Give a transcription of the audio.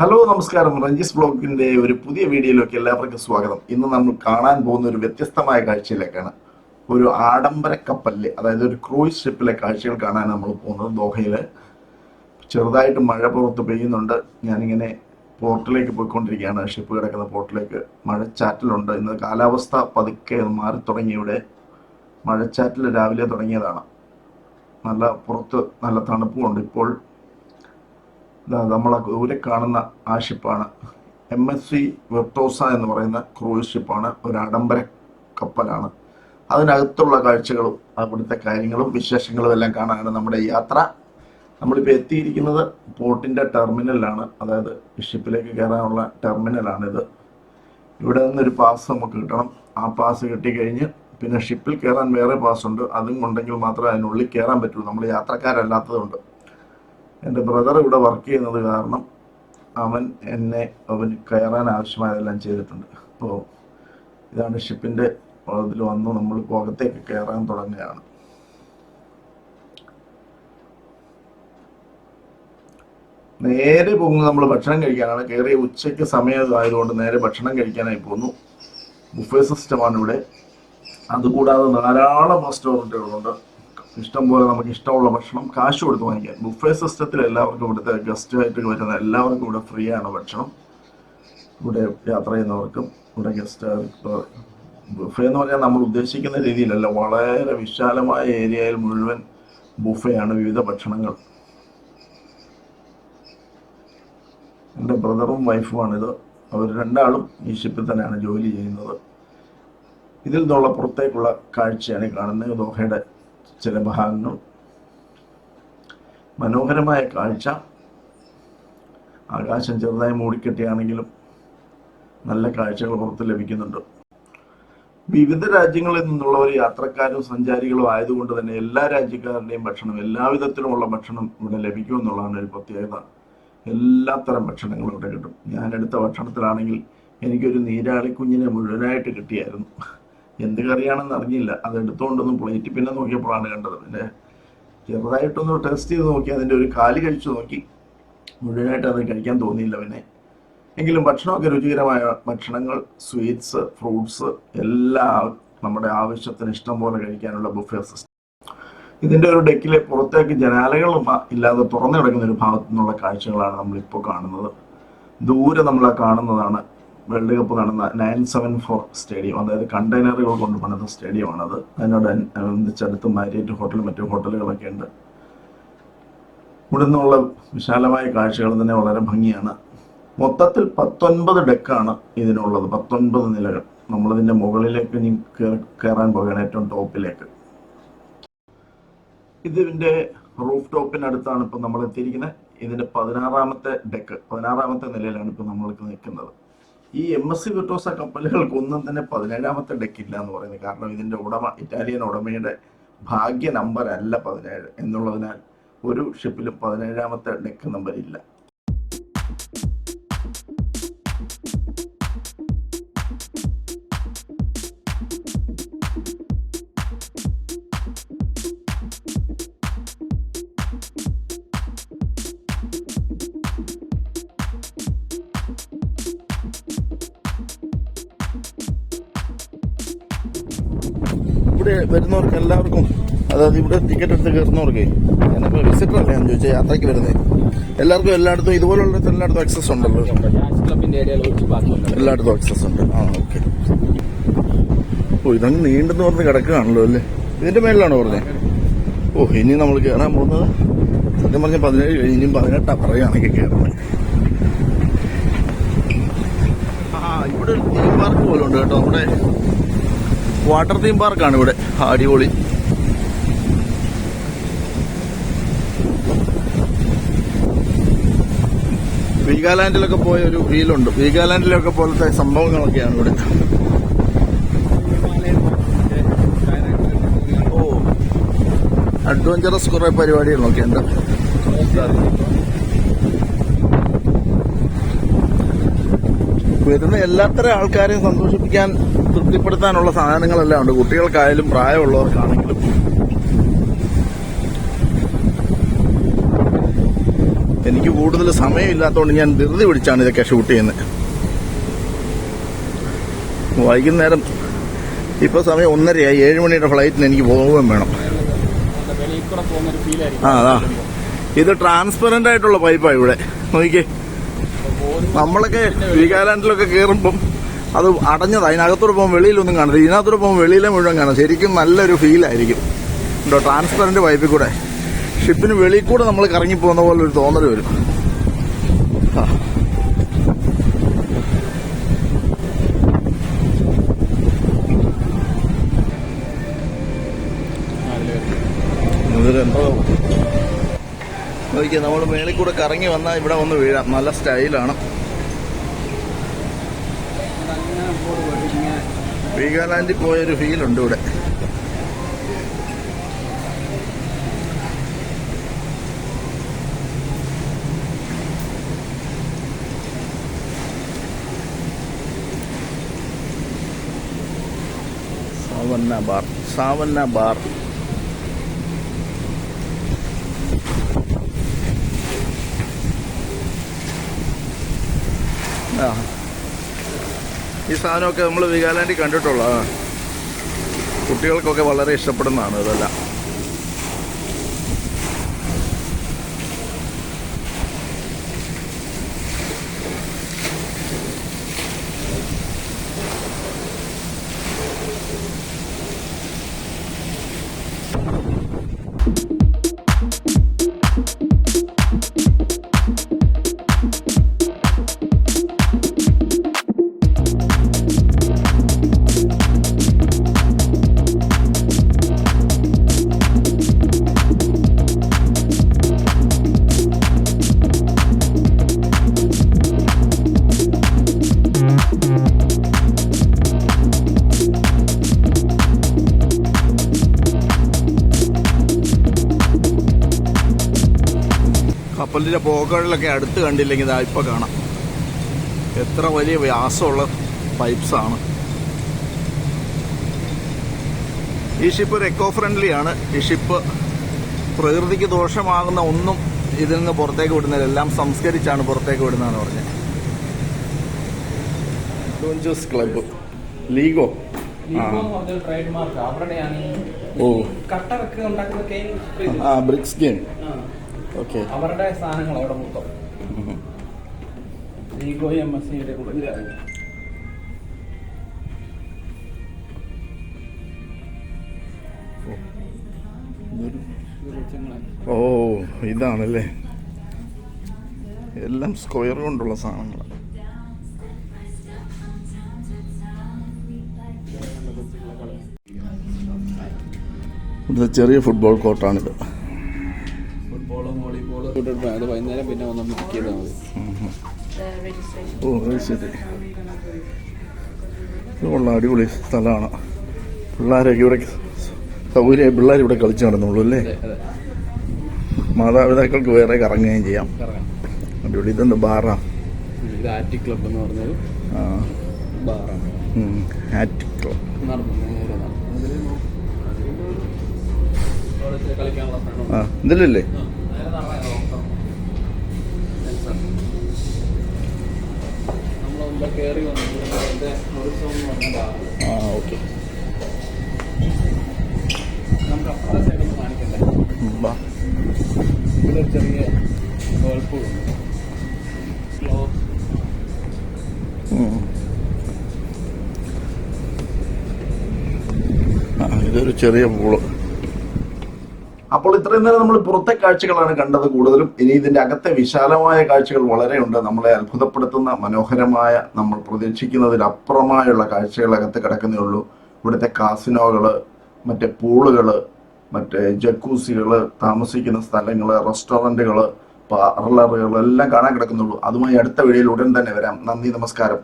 Hello നമസ്കാരം. റഞ്ജിസ് ബ്ലോഗിന്റെ ഒരു പുതിയ വീഡിയോയിലേക്ക് എല്ലാവർക്കും സ്വാഗതം. ഇന്ന് നമ്മൾ കാണാൻ പോകുന്ന ഒരു വ്യത്യസ്തമായ കാഴ്ചയിലേക്കാണ്. ഒരു ആഡംബര കപ്പലിലെ അതായത് ഒരു ക്രൂയിസ് ഷിപ്പിലെ കാഴ്ചകൾ കാണാൻ നമ്മൾ പോകുന്നത് ദോഹയിൽ. ചെറുതായിട്ട് മഴ പുറത്ത് പെയ്യുന്നുണ്ട്. ഞാനിങ്ങനെ പോർട്ടിലേക്ക് പോയിക്കൊണ്ടിരിക്കുകയാണ്. ഷിപ്പ് കിടക്കുന്ന പോർട്ടിലേക്ക് മഴച്ചാറ്റലുണ്ട്. ഇന്ന് കാലാവസ്ഥ പതുക്കെ മാറി തുടങ്ങിയവിടെ മഴച്ചാറ്റൽ രാവിലെ തുടങ്ങിയതാണ്. നല്ല പുറത്ത് നല്ല തണുപ്പുമുണ്ട്. ഇപ്പോൾ നമ്മളെ ദൂരെ കാണുന്ന ആ ഷിപ്പാണ് എം എസ് സി വെർട്ടോസ എന്ന് പറയുന്ന ക്രൂയിസ് ഷിപ്പാണ് ഒരു ആഡംബര കപ്പലാണ്. അതിനകത്തുള്ള കാഴ്ചകളും അവിടുത്തെ കാര്യങ്ങളും വിശേഷങ്ങളും എല്ലാം കാണാനാണ് നമ്മുടെ യാത്ര. നമ്മളിപ്പോൾ എത്തിയിരിക്കുന്നത് പോർട്ടിന്റെ ടെർമിനലാണ് അതായത് ഷിപ്പിലേക്ക് കയറാനുള്ള ടെർമിനലാണിത് ഇവിടെ നിന്നൊരു പാസ് നമുക്ക് കിട്ടണം. ആ പാസ് കിട്ടിക്കഴിഞ്ഞ് പിന്നെ ഷിപ്പിൽ കയറാൻ വേറെ പാസ് ഉണ്ട്. അതും ഉണ്ടെങ്കിൽ മാത്രമേ അതിനുള്ളിൽ കയറാൻ പറ്റുള്ളൂ. നമ്മൾ യാത്രക്കാരല്ലാത്തതുകൊണ്ട്. എന്റെ ബ്രദർ ഇവിടെ വർക്ക് ചെയ്യുന്നത് കാരണം അവൻ എന്നെ അവൻ കയറാൻ ആവശ്യമായതെല്ലാം ചെയ്തിട്ടുണ്ട്. അപ്പോൾ ഇതാണ് ഷിപ്പിന്റെ ഇതിൽ വന്ന്. നമ്മൾ പുറത്തേക്ക് കയറാൻ തുടങ്ങുകയാണ്. നേരെ പോകുന്നത് നമ്മൾ ഭക്ഷണം കഴിക്കാനാണ്. കയറിയ ഉച്ചയ്ക്ക് സമയം ആയതുകൊണ്ട് നേരെ ഭക്ഷണം കഴിക്കാനായി പോകുന്നു. ബുഫേ സിസ്റ്റമാണ് ഇവിടെ. അതുകൂടാതെ ധാരാളം റെസ്റ്റോറന്റുകളുണ്ട് ഇഷ്ടം പോലെ നമുക്ക് ഇഷ്ടമുള്ള ഭക്ഷണം കാശ് കൊടുത്ത് വാങ്ങിക്കാം. ബുഫേ സിസ്റ്റത്തിൽ എല്ലാവർക്കും ഇവിടുത്തെ ഗസ്റ്റ് ആയിട്ട് വരുന്ന എല്ലാവർക്കും ഇവിടെ ഫ്രീ ആണ് ഭക്ഷണം. ഇവിടെ യാത്ര ചെയ്യുന്നവർക്കും ഇവിടെ ഗസ്റ്റ് ബുഫേ എന്ന് പറഞ്ഞാൽ നമ്മൾ ഉദ്ദേശിക്കുന്ന രീതിയിലല്ല. വളരെ വിശാലമായ ഏരിയയിൽ മുഴുവൻ ബുഫയാണ് വിവിധ ഭക്ഷണങ്ങൾ. എന്റെ ബ്രദറും വൈഫുമാണിത് അവർ രണ്ടാളും ഈ ഷിപ്പിൽ തന്നെയാണ് ജോലി ചെയ്യുന്നത്. ഇതിൽ നിന്നുള്ള പുറത്തേക്കുള്ള കാഴ്ചയാണ് കാണുന്നത്. ദോഹയുടെ ചില ഭാഗങ്ങൾ മനോഹരമായ കാഴ്ച. ആകാശം ചെറുതായി മൂടിക്കെട്ടിയാണെങ്കിലും നല്ല കാഴ്ചകൾ പുറത്ത് ലഭിക്കുന്നുണ്ട്. വിവിധ രാജ്യങ്ങളിൽ നിന്നുള്ളവർ യാത്രക്കാരും സഞ്ചാരികളും ആയതുകൊണ്ട് തന്നെ എല്ലാ രാജ്യക്കാരുടെയും ഭക്ഷണം എല്ലാവിധത്തിലുമുള്ള ഭക്ഷണം ഇവിടെ ലഭിക്കുമെന്നുള്ളതാണ് ഒരു പ്രത്യേകത. എല്ലാത്തരം ഭക്ഷണങ്ങളും ഇവിടെ കിട്ടും. ഞാൻ എടുത്ത ഭക്ഷണത്തിലാണെങ്കിൽ എനിക്കൊരു നീരാളിക്കുഞ്ഞിനെ മുഴുവനായിട്ട് കിട്ടിയായിരുന്നു. എന്ത് കറിയാണെന്ന് അറിഞ്ഞില്ല. അത് എടുത്തുകൊണ്ടൊന്നും പ്ലേറ്റ് പിന്നെ നോക്കിയപ്പോഴാണ് കണ്ടത്. പിന്നെ ചെറുതായിട്ടൊന്ന് ടെസ്റ്റ് ചെയ്ത് നോക്കി അതിന്റെ ഒരു കാൽ കഴിച്ചു നോക്കി. മുഴുവനായിട്ട് അത് കഴിക്കാൻ തോന്നിയില്ല പിന്നെ. എങ്കിലും ഭക്ഷണമൊക്കെ രുചികരമായ ഭക്ഷണങ്ങൾ സ്വീറ്റ്സ് ഫ്രൂട്ട്സ് എല്ലാം നമ്മുടെ ആവശ്യത്തിന് ഇഷ്ടം പോലെ കഴിക്കാനുള്ള ബുഫേ സിസ്റ്റം ഇതിന്റെ ഒരു ഡെക്കിലെ പുറത്തേക്ക് ജനാലകളും ഇല്ലാതെ തുറന്നു കിടക്കുന്ന ഒരു ഭാഗത്തു നിന്നുള്ള കാഴ്ചകളാണ് നമ്മളിപ്പോൾ കാണുന്നത്. ദൂരെ നമ്മൾ കാണുന്നതാണ് വേൾഡ് കപ്പ് നടന്ന നയൻ സെവൻ ഫോർ സ്റ്റേഡിയം അതായത് കണ്ടെയ്നറുകൾ കൊണ്ട് പണിത സ്റ്റേഡിയമാണത്. അതിനോട് അനുബന്ധിച്ചടുത്ത് മാരിയറ്റ് ഹോട്ടൽ മറ്റു ഹോട്ടലുകളൊക്കെ ഉണ്ട്. ഇവിടെ നിന്നുള്ള വിശാലമായ കാഴ്ചകൾ തന്നെ വളരെ ഭംഗിയാണ്. മൊത്തത്തിൽ പത്തൊൻപത് ഡെക്കാണ് ഇതിനുള്ളത് പത്തൊൻപത് നിലകൾ. നമ്മളിതിന്റെ മുകളിലേക്ക് കയറാൻ പോകുകയാണ് ഏറ്റവും ടോപ്പിലേക്ക്. ഇതിന്റെ റൂഫ് ടോപ്പിനടുത്താണ് ഇപ്പം നമ്മൾ എത്തിയിരിക്കുന്നത്. ഇതിന്റെ പതിനാറാമത്തെ ഡെക്ക് പതിനാറാമത്തെ നിലയിലാണ് ഇപ്പം നമ്മൾക്ക് നിൽക്കുന്നത്. ഈ എം എസ് സി വിട്ടോസ കപ്പലുകൾക്കൊന്നും തന്നെ പതിനേഴാമത്തെ ഡെക്ക് ഇല്ല എന്ന് പറയുന്നത്. കാരണം ഇതിന്റെ ഉടമ ഇറ്റാലിയൻ ഉടമയുടെ ഭാഗ്യ നമ്പർ അല്ല പതിനേഴ്. എന്നുള്ളതിനാൽ ഒരു ഷിപ്പിലും പതിനേഴാമത്തെ ഡെക്ക് നമ്പർ ഇല്ല. വരുന്നവർക്ക് എല്ലാവർക്കും അതായത് ഇവിടെ ടിക്കറ്റ് എടുത്ത് കയറുന്നവർക്ക് ഞാനിപ്പോൾ വിസിറ്റർ അല്ലേ ഞാൻ ചോദിച്ചാൽ യാത്രയ്ക്ക് വരുന്നത് എല്ലാവർക്കും എല്ലായിടത്തും ഇതുപോലുള്ള എല്ലായിടത്തും ആക്സസ് ഉണ്ടല്ലോ. എല്ലായിടത്തും ആക്സസ് ഉണ്ട്. ആ ഓക്കെ ഓ ഇതങ്ങ് നീണ്ടെന്ന് പറഞ്ഞ് കിടക്കുകയാണല്ലോ അല്ലേ? ഇതിന്റെ മേളിലാണോ പറഞ്ഞത് ഓ ഇനി നമ്മൾ കയറാൻ പോകുന്നത് സത്യം പറഞ്ഞ പതിനേഴ് കഴിഞ്ഞ് ഇനിയും പതിനെട്ടാ പറയുകയാണെങ്കിൽ കയറുന്നത് ഇവിടെ ഒരു തീം പാർക്ക് പോലും ഉണ്ട് കേട്ടോ. നമ്മുടെ വാട്ടർ തീം പാർക്കാണ് ഇവിടെ. അടിപൊളി. വീഗാലാൻഡിലൊക്കെ പോയ ഒരു ഫീലുണ്ട്. വീഗാലാൻഡിലൊക്കെ പോലത്തെ സംഭവങ്ങളൊക്കെയാണ് ഇവിടെ. ഓ. അഡ്വഞ്ചറസ് കുറെ പരിപാടികളൊക്കെ ഉണ്ട് വരുന്ന എല്ലാത്തരം ആൾക്കാരെയും സന്തോഷിപ്പിക്കാൻ തൃപ്തിപ്പെടുത്താനുള്ള സാധനങ്ങളെല്ലാം ഉണ്ട്. കുട്ടികൾക്കായാലും പ്രായമുള്ളവർക്കാണെങ്കിലും. എനിക്ക് കൂടുതൽ സമയമില്ലാത്തതുകൊണ്ട് ഞാൻ ധൃതി പിടിച്ചാണ് ഇതൊക്കെ ഷൂട്ട് ചെയ്യുന്നത്. വൈകുന്നേരം ഇപ്പോൾ സമയം ഒന്നരയായി. ഏഴ് മണിയുടെ ഫ്ലൈറ്റിന് എനിക്ക് പോവുകയും വേണം. ആ അതാ. ഇത് ട്രാൻസ്പെറന്റ് ആയിട്ടുള്ള പൈപ്പാണ് ഇവിടെ. നോക്കിക്കേ നമ്മളൊക്കെ വീഗാലാൻഡിലൊക്കെ കയറുമ്പം അത് അടഞ്ഞത്. അതിനകത്തൂടെ പോകുമ്പോൾ വെളിയിലൊന്നും കാണത്തില്ല. ഇതിനകത്തൂടെ പോകുമ്പോൾ വെളിയിലെ മുഴുവൻ കാണാം. ശരിക്കും നല്ലൊരു ഫീലായിരിക്കും കേട്ടോ ട്രാൻസ്പെറന്റ് പൈപ്പിൽ കൂടെ. ഷിപ്പിന് വെളിയിൽ കൂടെ നമ്മൾ കറങ്ങി പോകുന്ന പോലെ ഒരു തോന്നൽ വരും നമ്മൾ മേളിൽ കൂടെ കറങ്ങി വന്നാൽ ഇവിടെ വന്ന് വീഴാം. നല്ല സ്റ്റൈലാണ് വീഗാലാൻഡിൽ പോയൊരു ഫീലുണ്ട് ഇവിടെ. Savanna bar Savanna bar. ആ. ഈ സാധനമൊക്കെ നമ്മൾ വികാലാൻഡി കണ്ടിട്ടുള്ളതാണ് കുട്ടികൾക്കൊക്കെ വളരെ ഇഷ്ടപ്പെടുന്നതാണ് ഇതെല്ലാം. കപ്പലിന്റെ പോക്കുകളിലൊക്കെ അടുത്ത് കണ്ടില്ലെങ്കിൽ ഇതാ ഇപ്പൊ കാണാം. എത്ര വലിയ വ്യാസമുള്ള പൈപ്സ് ആണ്. ഈ ഷിപ്പ് ഒരു എക്കോ ഫ്രണ്ട്ലി ആണ്. ഈ ഷിപ്പ് പ്രകൃതിക്ക് ദോഷമാകുന്ന ഒന്നും ഇതിൽ നിന്ന് പുറത്തേക്ക് വിടുന്നില്ല. എല്ലാം സംസ്കരിച്ചാണ് പുറത്തേക്ക് വിടുന്നതെന്ന് പറഞ്ഞത്. അഡ്വഞ്ചേഴ്സ് ക്ലബ്ബ് ലീഗോ ഓ. കട്ടറൊക്കെ ഉണ്ടാക്കുന്ന കെയിൻ ആ ബ്രിക്സ് ഗെയിം ആ. ഓക്കെ. അവരുടെ സാധനങ്ങൾ അവിടെ മൊത്തം. ലീഗോ എം എസ് സിയുടെ ഉള്ളിലായി ഓ ഇതാണല്ലേ. എല്ലാം സ്ക്വയർ കൊണ്ടുള്ള സാധനങ്ങൾ ഇത് ചെറിയ ഫുട്ബോൾ കോർട്ടാണിത്. വോളിബോളും അത് വൈകുന്നേരം പിന്നെ ഒന്ന് ബുക്ക് ചെയ്താൽ മതി. ഓ അത് ശരി. ഇത് കൊള്ളാം അടിപൊളി സ്ഥലമാണ്. പിള്ളേരൊക്കെ ഇവിടെ സൗകര്യം പിള്ളേർ ഇവിടെ കളിച്ചു നടന്നുള്ളൂ അല്ലേ? മാതാപിതാക്കൾക്ക് വേറെ കറങ്ങുകയും ചെയ്യാം. അടിപൊളി. ഇതെന്ത് ബാറാ? ആറ്റി ക്ലബ് എന്ന് പറഞ്ഞൊരു ബാറാണ്. നടന്നു നേരെ ആ ഓക്കെ. ചെറിയ ഇതൊരു ചെറിയ പൂൾ അപ്പോൾ ഇത്രയും നേരം നമ്മൾ പുറത്തെ കാഴ്ചകളാണ് കണ്ടത് കൂടുതലും. ഇനി ഇതിന്റെ അകത്തെ വിശാലമായ കാഴ്ചകൾ വളരെ ഉണ്ട് നമ്മളെ അത്ഭുതപ്പെടുത്തുന്ന മനോഹരമായ നമ്മൾ പ്രതീക്ഷിക്കുന്നതിലപ്പുറമായുള്ള കാഴ്ചകൾ അകത്ത് കിടക്കുന്നേ ഉള്ളൂ. ഇവിടുത്തെ കാസിനോകൾ മറ്റേ പൂളുകൾ മറ്റേ ജക്കൂസികൾ താമസിക്കുന്ന സ്ഥലങ്ങൾ റെസ്റ്റോറന്റുകൾ പാർലറുകൾ എല്ലാം കാണാൻ കിടക്കുന്നുള്ളൂ അതുമായി അടുത്ത വീഡിയോയിൽ ഉടൻ തന്നെ വരാം. നന്ദി നമസ്കാരം.